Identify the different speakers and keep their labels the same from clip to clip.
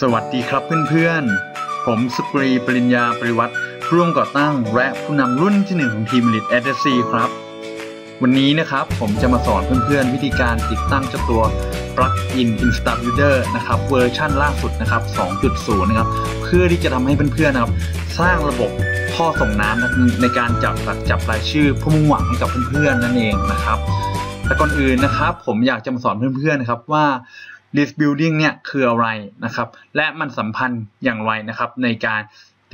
Speaker 1: สวัสดีครับเพื่อนๆ ผมสุกรีปริญญาปริวัติร่วมก่อตั้งและผู้นำรุ่นที่หนึ่งของทีมลิทเอเดซีครับ วันนี้นะครับผมจะมาสอนเพื่อนๆ วิธีการติดตั้งเจ้าตัว Plug-in Instabuilder นะครับเวอร์ชั่นล่าสุดนะครับ 2.0 นะครับ เพื่อที่จะทำให้เพื่อนๆนะครับ สร้างระบบท่อส่งน้ำในการจับจับรายชื่อผู้มุ่งหวังให้กับเพื่อนๆนั่นเองนะครับแต่ก่อนอื่นนะครับผมอยากจะมาสอนเพื่อนๆนะครับว่า list building เนี่ยคืออะไรนะครับ และมันสัมพันธ์อย่างไรนะครับ ในการ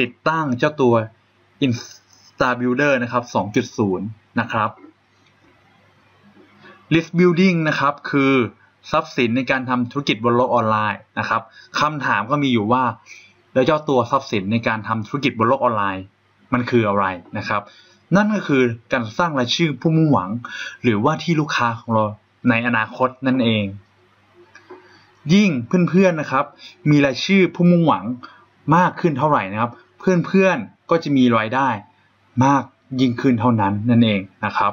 Speaker 1: ติดตั้งเจ้าตัว Instabuilder นะครับ 2.0 นะครับ list building นะครับ คือทรัพย์สินในการทำธุรกิจบนโลกออนไลน์นะครับคำถามก็มีอยู่ว่า แล้วเจ้าตัวทรัพย์สินในการทำธุรกิจบนโลกออนไลน์ มันคืออะไรนะครับ นั่นก็คือการสร้างรายชื่อผู้มุ่งหวัง หรือว่าที่ลูกค้าของเราในอนาคตนั่นเอง ยิ่งเพื่อนๆนะครับ มีรายชื่อผู้มุ่งหวังมากขึ้นเท่าไหร่นะครับ เพื่อนๆก็จะมีรายได้มากยิ่งขึ้นเท่านั้นนั่นเองนะครับ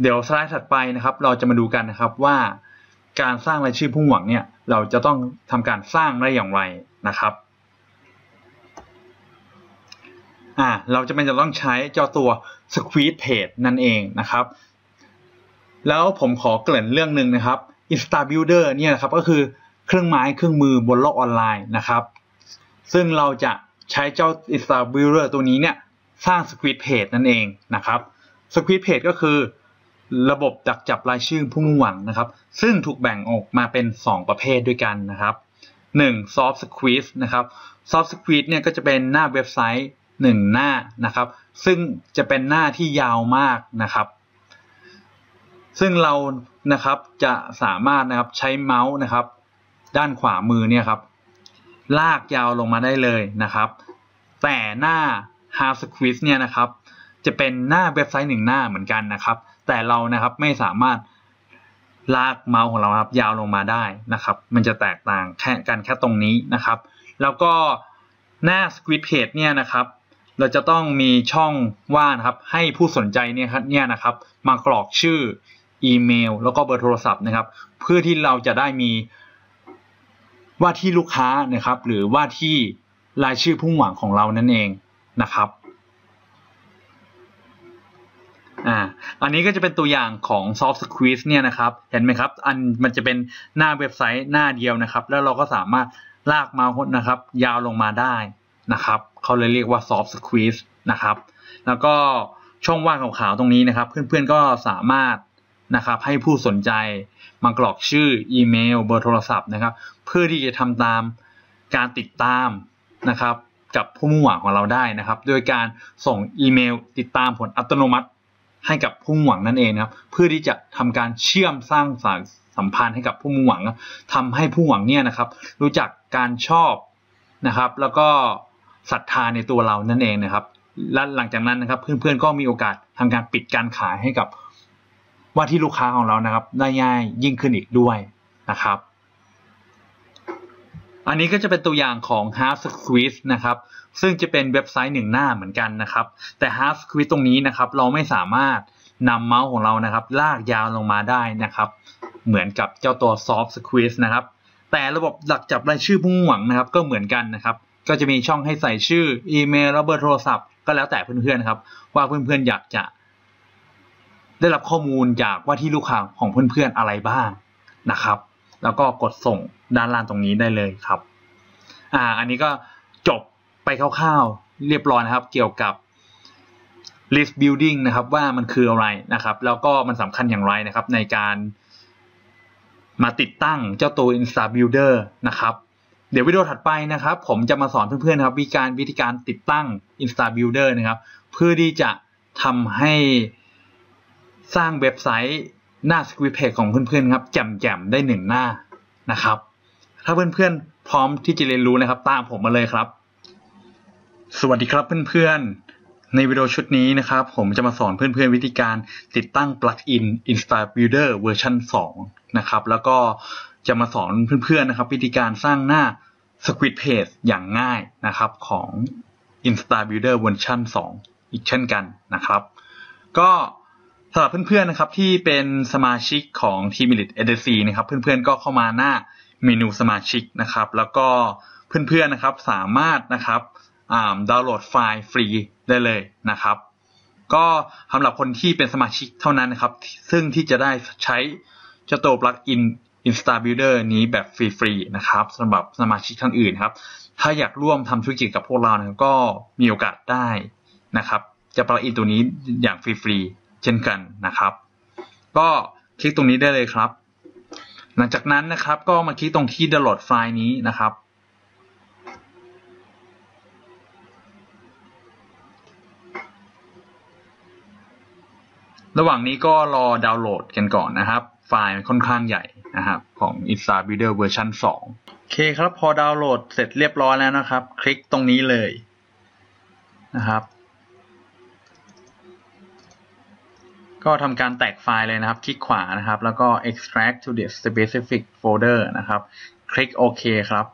Speaker 1: เดี๋ยวสไลด์ถัดไปนะครับ เราจะมาดูกันนะครับว่าการสร้างรายชื่อผู้หวังเนี่ยเราจะต้องทำการสร้างได้อย่างไรนะครับอ่าเราจะเป็นจะต้องใช้เจ้าตัว Squeeze Page นั่นเองนะครับ แล้วผมขอเกริ่นเรื่องหนึ่งนะครับ Instabuilder เนี่ยนะครับก็คือ เครื่องไม้เครื่องมือบนโลกออนไลน์นะครับ ซึ่งเราจะใช้เจ้า i n s t a b u i l e r ตัวนี้เนี่ยสร้าง Squeeze Page นั่นเองนะครับ Squeeze Page ก็คือระบบดักจับรายชื่อผู้มุ่งหวังนะครับ ซึ่งถูกแบ่งออกมาเป็น 2 ประเภทด้วยกันนะครับ 1. Soft Squeeze นะครับ Soft Squeeze เนี่ยก็จะเป็นหน้าเว็บไซต์ 1 หน้านะครับ ซึ่งจะเป็นหน้าที่ยาวมากนะครับ ซึ่งเรานะครับจะสามารถนะครับใช้เมาส์นะครับ ด้านขวามือเนี่ยครับ ลากยาวลงมาได้เลยนะครับ แต่หน้า Hard Squeeze เนี่ยนะครับ จะเป็นหน้าเว็บไซต์หนึ่งหน้าเหมือนกันนะครับ แต่เรานะครับไม่สามารถลากเมาส์ของเราครับยาวลงมาได้นะครับ มันจะแตกต่างแค่กันแค่ตรงนี้นะครับ แล้วก็หน้า Squid Page เนี่ยนะครับ เราจะต้องมีช่องว่างนะครับ ให้ผู้สนใจเนี่ยครับเนี่ยนะครับ มากรอกชื่ออีเมล แล้วก็เบอร์โทรศัพท์นะครับ เพื่อที่เราจะได้มี ว่าที่ลูกค้านะครับ หรือว่าที่รายชื่อผู้หวังของเรานั่นเองนะครับอ่าอันนี้ก็จะเป็นตัวอย่างของ Soft Squeeze เนี่ยนะครับ เห็นไหมครับ อันมันจะเป็นหน้าเว็บไซต์หน้าเดียวนะครับ แล้วเราก็สามารถลากเมาส์นะครับ ยาวลงมาได้นะครับ เขาเลยเรียกว่า Soft Squeeze นะครับ แล้วก็ช่องว่างขาวๆตรงนี้นะครับ เพื่อนๆก็สามารถนะครับให้ผู้สนใจ มากรอกชื่ออีเมลเบอร์โทรศัพท์นะครับ เพื่อที่จะทำตามการติดตามนะครับ กับผู้มุ่งหวังของเราได้นะครับ โดยการส่งอีเมลติดตามผลอัตโนมัติให้กับผู้มุ่งหวังนั่นเองนะครับ เพื่อที่จะทำการเชื่อมสร้างสารสัมพันธ์ให้กับผู้มุ่งหวังทำให้ผู้หวังเนี่ยนะครับ รู้จักการชอบนะครับ แล้วก็ศรัทธาในตัวเรานั่นเองนะครับและหลังจากนั้นนะครับ เพื่อนๆก็มีโอกาสทำการปิดการขายให้กับ ว่าที่ลูกค้าของเรานะครับได้ง่ายยิ่งขึ้นอีกด้วยนะครับ อันนี้ก็จะเป็นตัวอย่างของ Hard Squeeze นะครับซึ่งจะเป็นเว็บไซต์หนึ่งหน้าเหมือนกันนะครับ แต่ Hard Squeeze ตรงนี้นะครับ เราไม่สามารถนำเมาส์ของเรานะครับ ลากยาวลงมาได้นะครับ เหมือนกับเจ้าตัว Soft Squeeze นะครับ แต่ระบบหลักจับรายชื่อผู้หวังนะครับ ก็เหมือนกันนะครับ ก็จะมีช่องให้ใส่ชื่ออีเมลและเบอร์โทรศัพท์ ก็แล้วแต่เพื่อนๆนะครับว่าเพื่อนๆอยากจะ ได้รับข้อมูลจากว่าที่ลูกค้าของเพื่อนๆอะไรบ้างนะครับ แล้วก็กดส่งด้านล่างตรงนี้ได้เลยครับอ่าอันนี้ก็จบไปคร่าวๆเรียบร้อยนะครับ เกี่ยวกับ list building นะครับว่ามันคืออะไรนะครับ แล้วก็มันสำคัญอย่างไรนะครับ ในการมาติดตั้งเจ้าตัว Insta Builder นะครับ เดี๋ยววิดีโอถัดไปนะครับ ผมจะมาสอนเพื่อนๆนครับวิธีการวิธีการติดตั้ง Insta Builder นะครับ เพื่อที่จะทำให้ สร้างเว็บไซต์หน้า Squid Page ของเพื่อนๆครับแจ่มๆได้หนึ่งหน้านะครับ ถ้าเพื่อนๆพร้อมที่จะเรียนรู้นะครับ ตามผมมาเลยครับ สวัสดีครับเพื่อนๆ ในวิดีโอชุดนี้นะครับ ผมจะมาสอนเพื่อนๆวิธีการติดตั้ง plugin Insta Builder เวอร์ชัน2นะครับ แล้วก็จะมาสอนเพื่อนๆนะครับ วิธีการสร้างหน้า Squid Page อย่างง่ายนะครับของ Insta Builder เวอร์ชัน2อีกเช่นกันนะครับ ก็ำหรับเพื่อนๆนะครับที่เป็นสมาชิกของทีม Elite EDC นะครับเพื่อนๆก็เข้ามาหน้าเมนูสมาชิกนะครับ แล้วก็เพื่อนๆนะครับสามารถนะครับดาวน์โหลดไฟล์ฟรีได้เลยนะครับ ก็สำหรับคนที่เป็นสมาชิกเท่านั้นนะครับ ซึ่งที่จะได้ใช้เจ้าตัวปลั๊กอิน InstaBuilder นี้แบบฟรีๆนะครับสำหรับสมาชิกท่านอื่นครับ ถ้าอยากร่วมทำธุรกิจกับพวกเรานะก็มีโอกาสได้นะครับ จะปลั๊กอินตัวนี้อย่างฟรีๆ ช่นกันนะครับ ก็คลิกตรงนี้ได้เลยครับ หลังจากนั้นนะครับก็มาคลิกตรงที่ดาวน์โหลดไฟล์นี้นะครับ ระหว่างนี้ก็รอดาวน์โหลดกันก่อนนะครับ ไฟล์ค่อนข้างใหญ่นะครับของ Insta Builder เวอร์ชัน2โอเคครับพอดาวน์โหลดเสร็จเรียบร้อยแล้วนะครับ คลิกตรงนี้เลยนะครับ ก็ทำการแตกไฟล์เลยนะครับ คลิกขวานะครับ แล้วก็ extract to the specific folder นะครับ คลิกโอเคครับ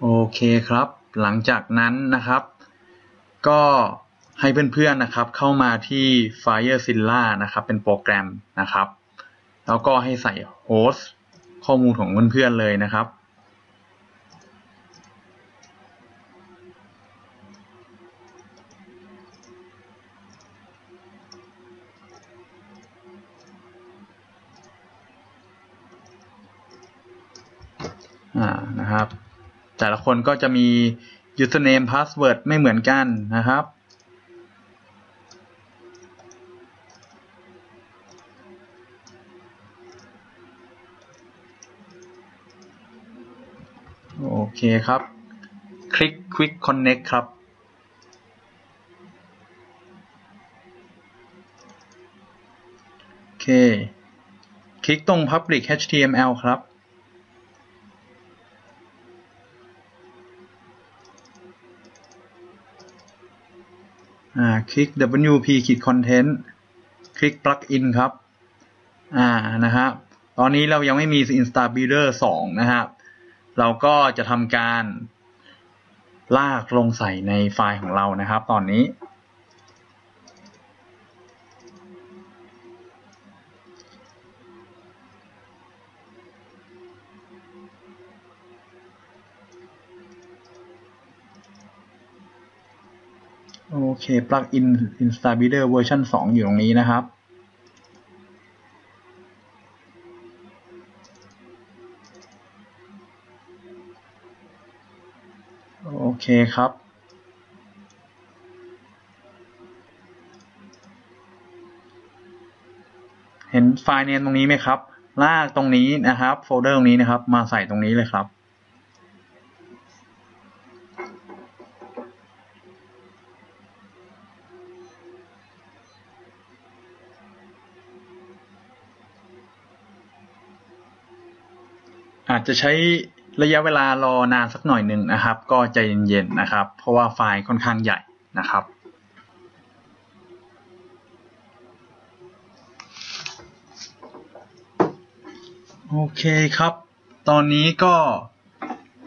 Speaker 1: โอเคครับ หลังจากนั้นนะครับ ก็ให้เพื่อนๆนะครับ เข้ามาที่ FireZilla นะครับ เป็นโปรแกรมนะครับ แล้วก็ให้ใส่โฮสต์ข้อมูลของเพื่อนๆเลยนะครับ อ่า นะครับ แต่ละคนก็จะมี username password ไม่เหมือนกันนะครับ โอเคครับ คลิก Quick Connect ครับ โอเค คลิกตรง Public HTML ครับ คลิก WP ขีด Content คลิก Plugin ครับ อ่า นะครับ ตอนนี้เรายังไม่มี InstaBuilder 2 นะครับ เราก็จะทำการลากลงใส่ในไฟล์ของเรานะครับ ตอนนี้ โอเค plugin InstaBuilder เวอร์ชัน2 อยู่ตรงนี้นะครับ โอเคครับเห็นไฟล์เนมตรงนี้ไหมครับ ลากตรงนี้นะครับ โฟลเดอร์ตรงนี้นะครับ มาใส่ตรงนี้เลยครับ อาจจะใช้ระยะเวลารอนานสักหน่อยหนึ่งนะครับ ก็ใจเย็นๆนะครับ เพราะว่าไฟล์ค่อนข้างใหญ่นะครับ โอเคครับ ตอนนี้ก็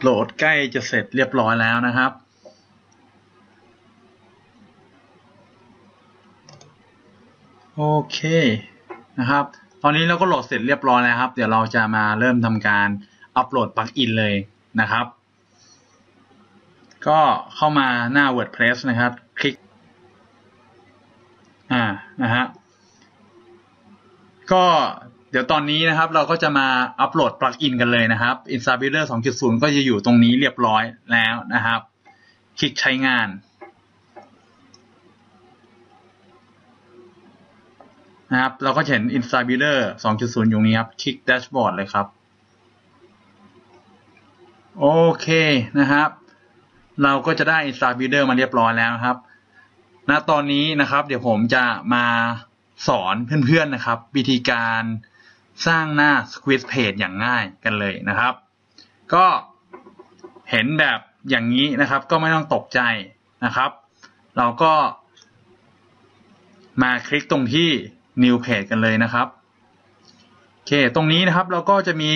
Speaker 1: โหลดใกล้จะเสร็จเรียบร้อยแล้วนะครับโอเคนะครับ ตอนนี้เราก็โหลดเสร็จเรียบร้อยแล้วครับ เดี๋ยวเราจะมาเริ่มทำการ อัปโหลดปลั๊กอินเลยนะครับ ก็เข้ามาหน้า WordPress นะครับ คลิกอ่านะฮะก็เดี๋ยวตอนนี้นะครับเราก็จะมาอัปโหลดปลั๊กอินกันเลยนะครับ InstaBuilder 2.0 ก็จะอยู่ตรงนี้เรียบร้อยแล้วนะครับ คลิกใช้งานนะครับ เราก็เห็น InstaBuilder 2.0 อยู่นี้ครับ คลิก Dashboard เลยครับ โอเคนะครับ เราก็จะได้ InstaBuilder มาเรียบร้อยแล้วครับณตอนนี้นะครับ เดี๋ยวผมจะมาสอนเพื่อนๆนะครับ วิธีการสร้างหน้า Squeeze Page อย่างง่ายกันเลยนะครับ ก็เห็นแบบอย่างนี้นะครับ ก็ไม่ต้องตกใจนะครับ เราก็ มาคลิกตรงที่ New Page กันเลยนะครับโอเค ตรงนี้นะครับเราก็จะมี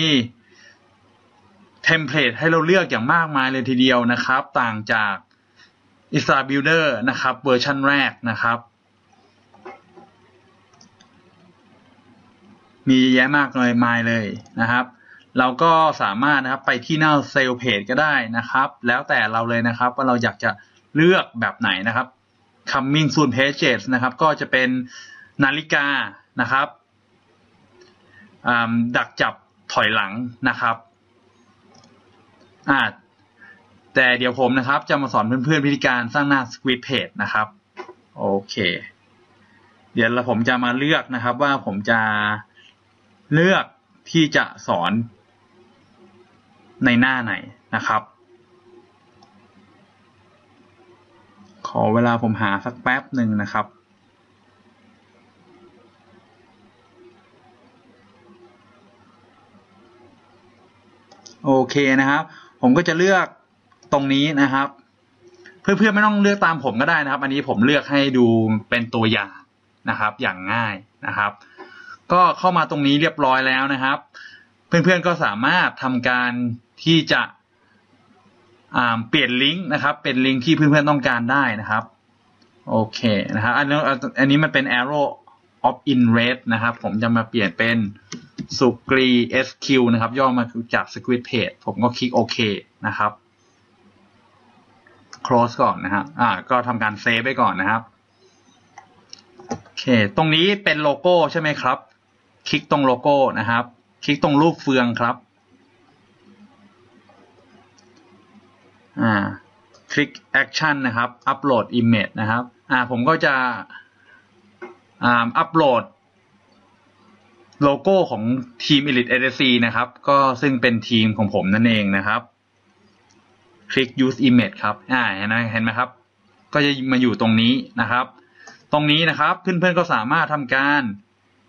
Speaker 1: เทมเพลตให้เราเลือกอย่างมากมายเลยทีเดียวนะครับ ต่างจาก i s r a Builder นะครับเวอร์ชันแรกนะครับ มีแยะมากเลยมายเลยนะครับ เราก็สามารถนะครับไปที่หน้าเซลล์เพจก็ได้นะครับ แล้วแต่เราเลยนะครับว่าเราอยากจะเลือกแบบไหนนะครับ coming soon pages นะครับ ก็จะเป็นนาฬิกานะครับดักจับถอยหลังนะครับ อ่าแต่เดี๋ยวผมนะครับ จะมาสอนเพื่อนๆวิธีการสร้างหน้า Squid Page นะครับ โอเค เดี๋ยวเราผมจะมาเลือกนะครับ ว่าผมจะเลือกที่จะสอนในหน้าไหนนะครับ ขอเวลาผมหาสักแป๊บหนึ่งนะครับโอเคนะครับ ผมก็จะเลือกตรงนี้นะครับ เพื่อนๆไม่ต้องเลือกตามผมก็ได้นะครับ อันนี้ผมเลือกให้ดูเป็นตัวอย่างนะครับ อย่างง่ายนะครับ ก็เข้ามาตรงนี้เรียบร้อยแล้วนะครับ เพื่อนๆก็สามารถทำการที่จะเปลี่ยนลิงก์นะครับ เป็นลิงก์ที่เพื่อนๆต้องการได้นะครับโอเคนะครับอันนี้อันนี้มันเป็น arrow of in red นะครับ ผมจะมาเปลี่ยนเป็น สุกรี SQ นะครับ ย่อมาจาก squid page ผมก็คลิกโอเคนะครับ close ก่อนนะครับอ่า ก็ทำการเซฟไปก่อนนะครับโอเค ตรงนี้เป็นโลโก้ใช่ไหมครับ คลิกตรงโลโก้นะครับ คลิกตรงรูปเฟืองครับ อ่า คลิก action นะครับ upload image นะครับ อ่า ผมก็จะอ่าอัปโหลด โลโก้ของทีม Elite ADC นะครับ ก็ซึ่งเป็นทีมของผมนั่นเองนะครับ คลิก use image ครับ อ่าเห็นไหมเห็นไหมครับ ก็จะมาอยู่ตรงนี้นะครับ ตรงนี้นะครับเพื่อนๆก็สามารถทำการ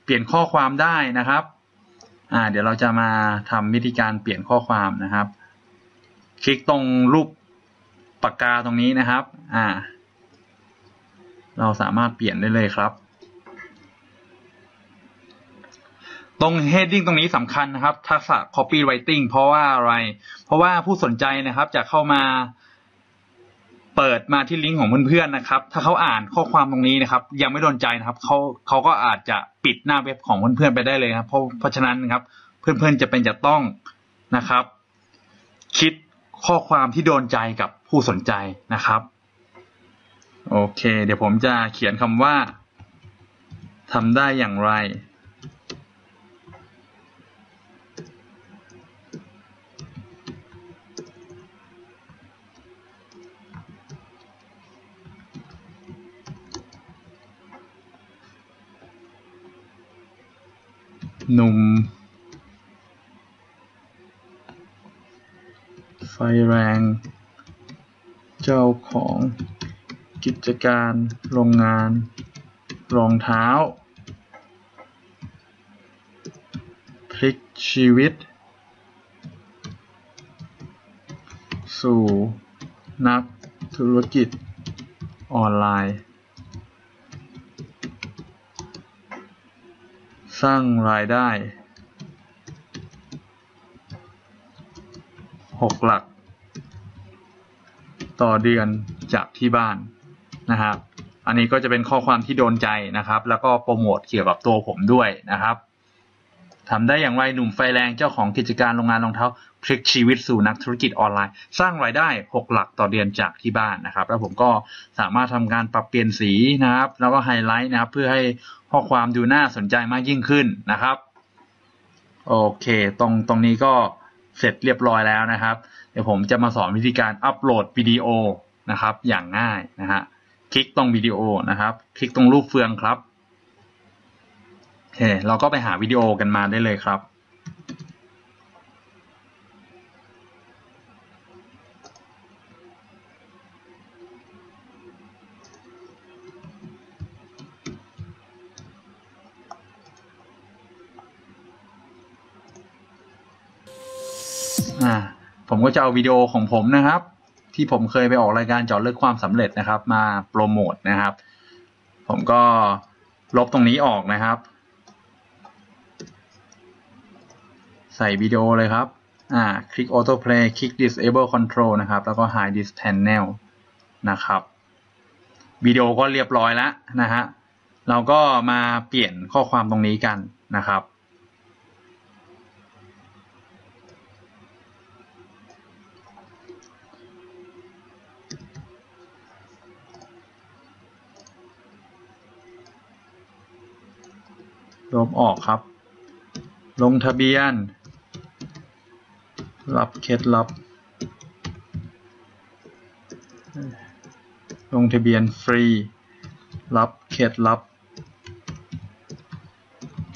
Speaker 1: เปลี่ยนข้อความได้นะครับ อ่า เดี๋ยวเราจะมาทำวิธีการเปลี่ยนข้อความนะครับ คลิกตรงรูปปากกาตรงนี้นะครับ อ่า เราสามารถเปลี่ยนได้เลยครับ ตรง heading ตรงนี้สำคัญนะครับ ทักษะ copywriting เพราะว่าอะไร เพราะว่าผู้สนใจนะครับจะเข้ามาเปิดมาที่ลิงก์ของเพื่อนๆนะครับ ถ้าเขาอ่านข้อความตรงนี้นะครับ ยังไม่โดนใจนะครับเขาเขาก็อาจจะปิดหน้าเว็บของเพื่อนๆไปได้เลยครับ เพราะเพราะฉะนั้นนะครับ เพื่อนๆจะเป็นจะต้องนะครับ คิดข้อความที่โดนใจกับผู้สนใจนะครับ โอเค เดี๋ยวผมจะเขียนคำว่าทำได้อย่างไร หนุ่ม ไฟแรง เจ้าของกิจการโรงงานรองเท้า พลิกชีวิต สู่นักธุรกิจออนไลน์ สร้างรายได้หกหลัก ต่อเดือนจากที่บ้านนะครับ อันนี้ก็จะเป็นข้อความที่โดนใจนะครับ แล้วก็โปรโมทเกี่ยวกับตัวผมด้วยนะครับ ทำได้อย่างไรหนุ่มไฟแรงเจ้าของกิจการโรงงานรองเท้าพลิกชีวิตสู่นักธุรกิจออนไลน์ สร้างรายได้ 6 หลักต่อเดือนจากที่บ้านนะครับ แล้วผมก็สามารถทำการปรับเปลี่ยนสีนะครับ แล้วก็ไฮไลท์นะครับ เพื่อให้ข้อความดูน่าสนใจมากยิ่งขึ้นนะครับ โอเค ตรงตรงนี้ก็เสร็จเรียบร้อยแล้วนะครับ เดี๋ยวผมจะมาสอนวิธีการอัปโหลดวิดีโอนะครับ อย่างง่ายนะฮะคลิกตรงวิดีโอนะครับ คลิกตรงรูปเฟืองครับ เค เราก็ไปหาวิดีโอกันมาได้เลยครับ อ่า ผมก็จะเอาวิดีโอของผมนะครับ ที่ผมเคยไปออกรายการเจาะลึกความสำเร็จนะครับ มาโปรโมทนะครับ ผมก็ลบตรงนี้ออกนะครับ ใส่วิดีโอเลยครับ อ่า คลิก Auto Play คลิก Disable Control นะครับ แล้วก็ Hide this channel นะครับ วิดีโอก็เรียบร้อยแล้วนะฮะ เราก็มาเปลี่ยนข้อความตรงนี้กันนะครับ ลบออกครับ ลงทะเบียน รับเคล็ดลับ ลงทะเบียนฟรี รับเคล็ดลับ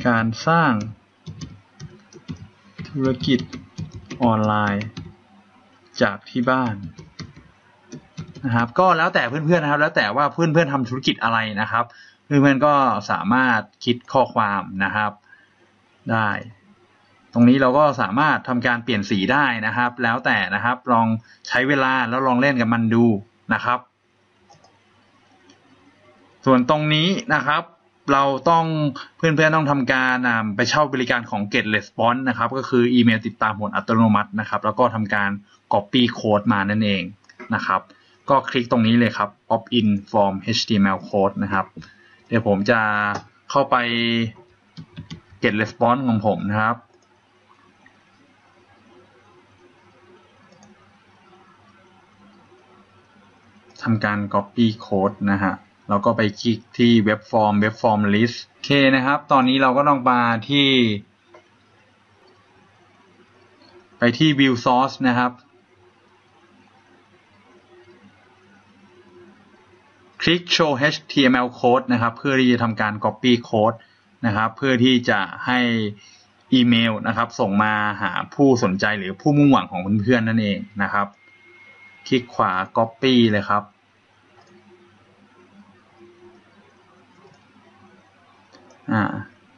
Speaker 1: การสร้าง ธุรกิจออนไลน์ จากที่บ้านนะครับก็แล้วแต่เพื่อนๆนะครับ แล้วแต่ว่าเพื่อนๆทำธุรกิจอะไรนะครับ เพื่อนๆก็สามารถคิดข้อความนะครับได้ รงนี้เราก็สามารถทำการเปลี่ยนสีได้นะครับ แล้วแต่นะครับลองใช้เวลาแล้วลองเล่นกับมันดูนะครับ ส่วนตรงนี้นะครับ เราต้องเพื่อนๆต้องทำการไปเช่าบริการของ Get Response นะครับ ก็คืออีเมลติดตามผลอัตโนมัตินะครับ แล้วก็ทำการ Copy Code มานั่นเองนะครับ ก็คลิกตรงนี้เลยครับ Opt in form HTML code นะครับ เดี๋ยวผมจะเข้าไป get response ของผมนะครับ ทำการ copy code นะฮะแล้วก็ไปคลิกที่ web form web form list โอเคนะครับ ตอนนี้เราก็ต้องมาที่ ไปที่ view source นะครับ คลิก show html code นะครับ เพื่อที่จะทำการ copy code นะครับ เพื่อที่จะให้อีเมลนะครับ ส่งมาหาผู้สนใจหรือผู้มุ่งหวังของเพื่อนๆนั่นเองนะครับ คลิกขวา copy เลยครับ อ่า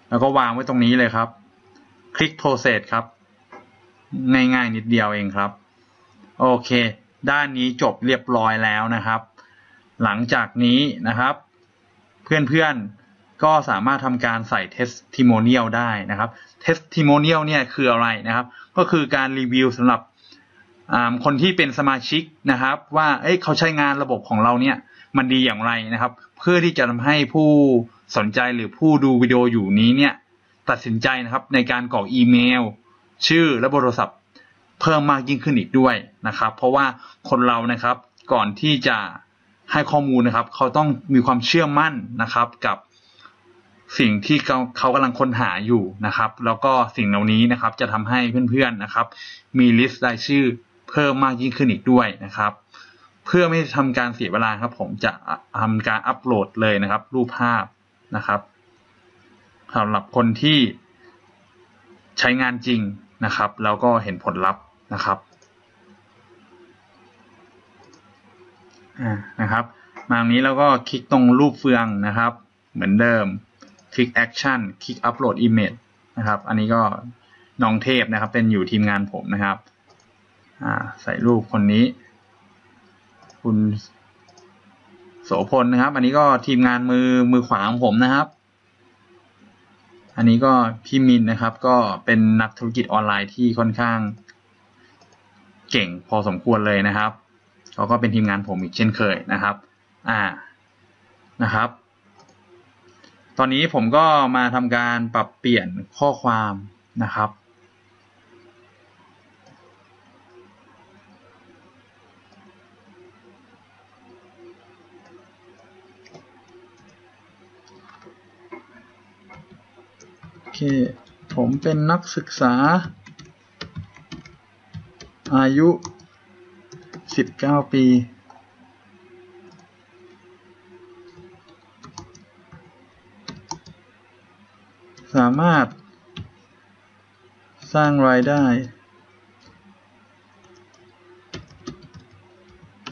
Speaker 1: แล้วก็วางไว้ตรงนี้เลยครับ คลิก process ครับ ง่ายๆนิดเดียวเองครับ โอเค ด้านนี้จบเรียบร้อยแล้วนะครับ หลังจากนี้นะครับ เพื่อนๆ ก็สามารถทำการใส่ testimonial ได้นะครับ testimonial เนี่ยคืออะไรนะครับ ก็คือการรีวิวสำหรับ คนที่เป็นสมาชิกนะครับ ว่าเอ้ยเขาใช้งานระบบของเราเนี่ยมันดีอย่างไรนะครับ เพื่อที่จะทำให้ผู้สนใจหรือผู้ดูวิดีโออยู่นี้เนี่ยตัดสินใจนะครับในการกรอกอีเมล ชื่อและเบอร์โทรศัพท์ เพิ่มมากยิ่งขึ้นอีกด้วยนะครับ เพราะว่าคนเรานะครับก่อนที่จะให้ข้อมูลนะครับ เขาต้องมีความเชื่อมั่นนะครับกับสิ่งที่เขาเขากำลังค้นหาอยู่นะครับ แล้วก็สิ่งเหล่านี้นะครับจะทำให้เพื่อนๆนะครับ มีลิสต์รายชื่อ เพิ่มมากยิ่งขึ้นอีกด้วยนะครับ เพื่อไม่ทำการเสียเวลาครับ ผมจะทำการอัปโหลดเลยนะครับ รูปภาพนะครับสำหรับคนที่ใช้งานจริงนะครับ แล้วก็เห็นผลลัพธ์นะครับนะครับมาตรงนี้เราก็คลิกตรงรูปเฟืองนะครับ เหมือนเดิม คลิก Action คลิก Upload Image นะครับ อันนี้ก็น้องเทพนะครับ เป็นอยู่ทีมงานผมนะครับ ใส่รูปคนนี้ คุณโสพลนะครับ อันนี้ก็ทีมงานมือมือขวาของผมนะครับ อันนี้ก็พี่มินนะครับ ก็เป็นนักธุรกิจออนไลน์ที่ค่อนข้าง เก่งพอสมควรเลยนะครับเขาก็เป็นทีมงานผมอีกเช่นเคยนะครับ อ่านะครับ ตอนนี้ผมก็มาทำการปรับเปลี่ยนข้อความนะครับ เค ผมเป็นนักศึกษา อายุสิบเก้าปี สามารถ สร้างรายได้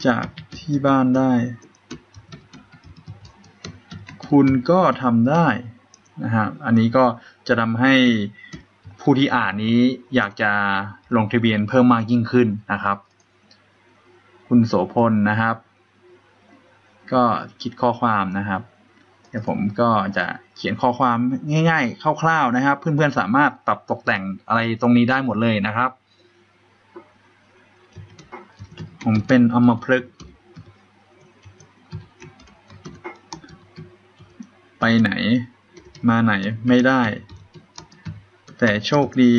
Speaker 1: จากที่บ้านได้ คุณก็ทำได้นะฮะอันนี้ก็ จะทำให้ผู้ที่อ่านนี้อยากจะลงทะเบียนเพิ่มมากยิ่งขึ้นนะครับ คุณโสพลนะครับ ก็คิดข้อความนะครับ เดี๋ยวผมก็จะเขียนข้อความง่ายๆคร่าวๆนะครับ เพื่อนๆสามารถปรับตกแต่งอะไรตรงนี้ได้หมดเลยนะครับ ผมเป็นอมพฤกไปไหน มาไหนไม่ได้ แต่โชคดี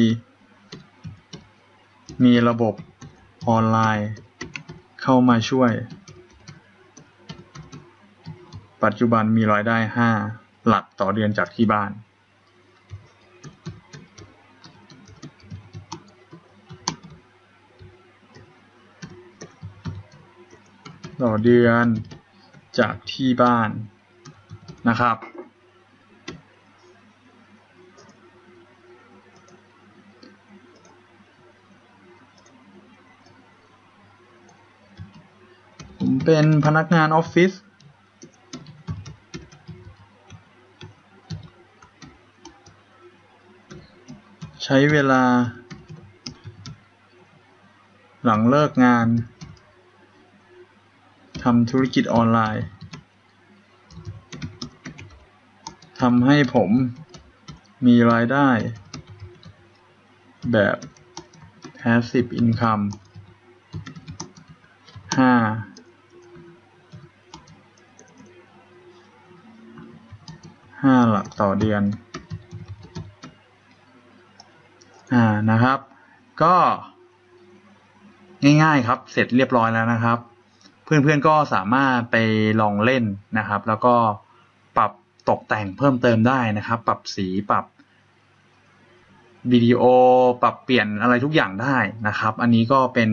Speaker 1: มีระบบออนไลน์เข้ามาช่วย ปัจจุบันมีรายได้ 5 หลักต่อเดือนจากที่บ้านต่อเดือนจากที่บ้านนะครับ เป็นพนักงานออฟฟิศใช้เวลา หลังเลิกงานทำธุรกิจออนไลน์ทำให้ผมมีรายได้ แบบ passive income 5 ห้าหลักต่อเดือน อ่านะครับ ก็ ง่ายๆครับ เสร็จเรียบร้อยแล้วนะครับ เพื่อนๆก็สามารถไปลองเล่นนะครับ แล้วก็ปรับตกแต่งเพิ่มเติมได้นะครับ ปรับสีปรับวิดีโอปรับเปลี่ยนอะไรทุกอย่างได้นะครับ อันนี้ก็เป็น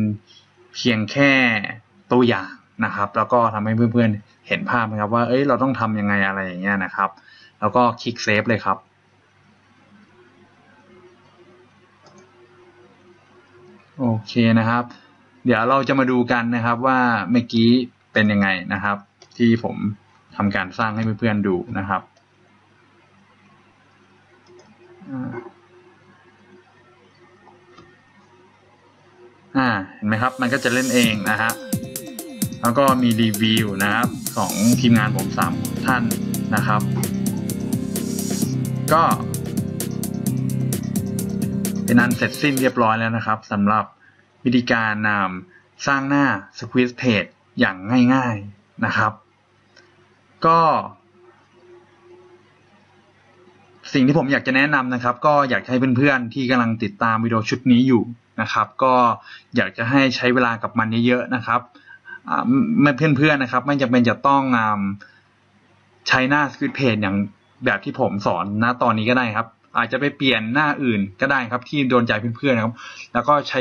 Speaker 1: เพียงแค่ตัวอย่างนะครับ แล้วก็ทำให้เพื่อนๆเห็นภาพนะครับ ว่าเอ้ยเราต้องทำยังไงอะไรอย่างเงี้ยนะครับ แล้วก็คลิกเซฟเลยครับโอเคนะครับ เดี๋ยวเราจะมาดูกันนะครับว่าเมื่อกี้เป็นยังไงนะครับ ที่ผมทำการสร้างให้เพื่อนๆดูนะครับอ่าเห็นไหมครับ มันก็จะเล่นเองนะฮะแล้วก็มีรีวิวนะครับ ของทีมงานผมสามท่านนะครับ ก็ เป็นอันเสร็จสิ้นเรียบร้อยแล้วนะครับสำหรับวิธีการนำสร้างหน้า Squeeze Page อย่างง่ายๆนะครับ ก็ สิ่งที่ผมอยากจะแนะนำนะครับ ก็อยากให้เพื่อนๆที่กำลังติดตามวิดีโอชุดนี้อยู่นะครับ ก็อยากจะให้ใช้เวลากับมันเยอะๆนะครับไม่เพื่อนๆนะครับ ไม่จำเป็นจะต้องใช้หน้า Squeeze Page อย่าง แบบที่ผมสอนณตอนนี้ก็ได้ครับ อาจจะไปเปลี่ยนหน้าอื่นก็ได้ครับ ที่โดนใจเพื่อนๆนะครับ แล้วก็ใช้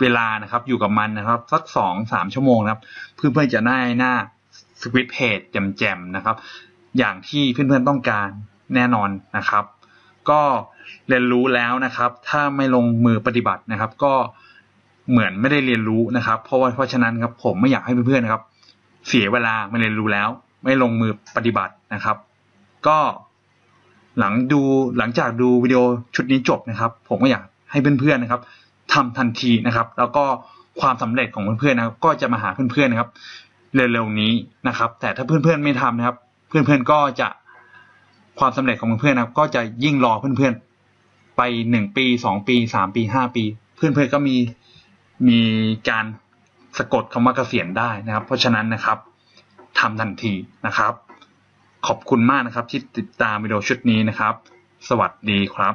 Speaker 1: เวลานะครับ อยู่กับมันนะครับ สักสองสามชั่วโมงนะครับ เพื่อนๆจะได้หน้าสควิตเพจแจ่มๆนะครับ อย่างที่เพื่อนๆต้องการแน่นอนนะครับ ก็เรียนรู้แล้วนะครับ ถ้าไม่ลงมือปฏิบัตินะครับ ก็เหมือนไม่ได้เรียนรู้นะครับ เพราะว่าเพราะฉะนั้นครับผมไม่อยากให้เพื่อนๆนะครับ เสียเวลาไม่เรียนรู้แล้ว ไม่ลงมือปฏิบัตินะครับ ก็หลังดูหลังจากดูวิดีโอชุดนี้จบนะครับ ผมก็อยากให้เพื่อนๆนะครับทำทันทีนะครับ แล้วก็ความสำเร็จของเพื่อนๆนะครับ ก็จะมาหาเพื่อนๆนะครับ เร็วๆนี้นะครับ แต่ถ้าเพื่อนๆไม่ทำนะครับ เพื่อนๆก็จะความสำเร็จของเพื่อนๆนะครับ ก็จะยิ่งรอเพื่อนๆไปหนึ่งปีสองปีสามปีห้าปี เพื่อนๆก็มีมีการสะกดคำว่าเกษียณได้นะครับ เพราะฉะนั้นนะครับทำทันทีนะครับ ขอบคุณมากนะครับที่ติดตามวิดีโอชุดนี้นะครับ สวัสดีครับ